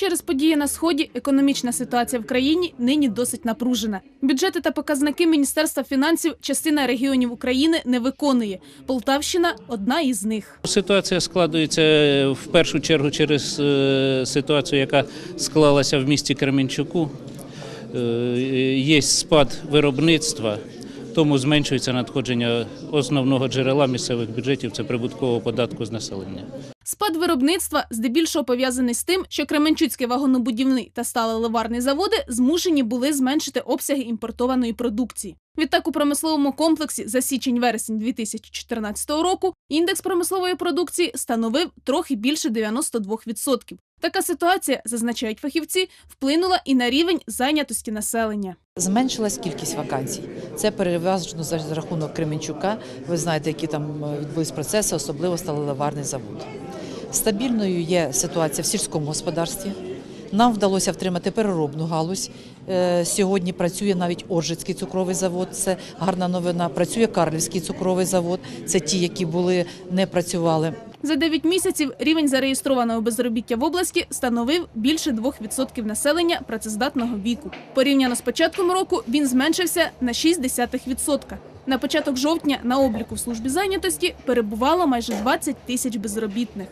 Через події на сході економічна ситуація в країні нині досить напружена. Бюджети та показники Міністерства фінансів частина регіонів України не виконує. Полтавщина одна із них. Ситуація складується е, в першу чергу через е, ситуацію, яка склалася в місті Кременчуку. Е, Є спад виробництва, тому зменшується надходження основного джерела місцевих бюджетів це прибуткового податку з населення. Спад виробництва здебільшого пов'язаний з тим, що Кременчуцький вагонобудівний та сталеливарний заводи змушені були зменшити обсяги імпортованої продукції. Відтак у промисловому комплексі за січень-вересень 2014 року індекс промислової продукції становив трохи більше 92%. Така ситуація, зазначають фахівці, вплинула і на рівень зайнятості населення. Зменшилась кількість вакансій. Це переважно за рахунок Кременчука. Ви знаєте, які там е, відбулись процеси, особливо сталеливарний завод. Стабільною є ситуація в сільському господарстві. Нам вдалося втримати переробну галузь. Е, Сьогодні працює навіть Оржицький цукровий завод. Це гарна новина. Працює Карлівський цукровий завод. Це ті, які були не працювали. За 9 місяців рівень зареєстрованого безробіття в області становив більше 2% населення працездатного віку. Порівняно з початком року він зменшився на 0,6%. На початок жовтня на обліку в службі зайнятості перебувало майже 20 тисяч безробітних.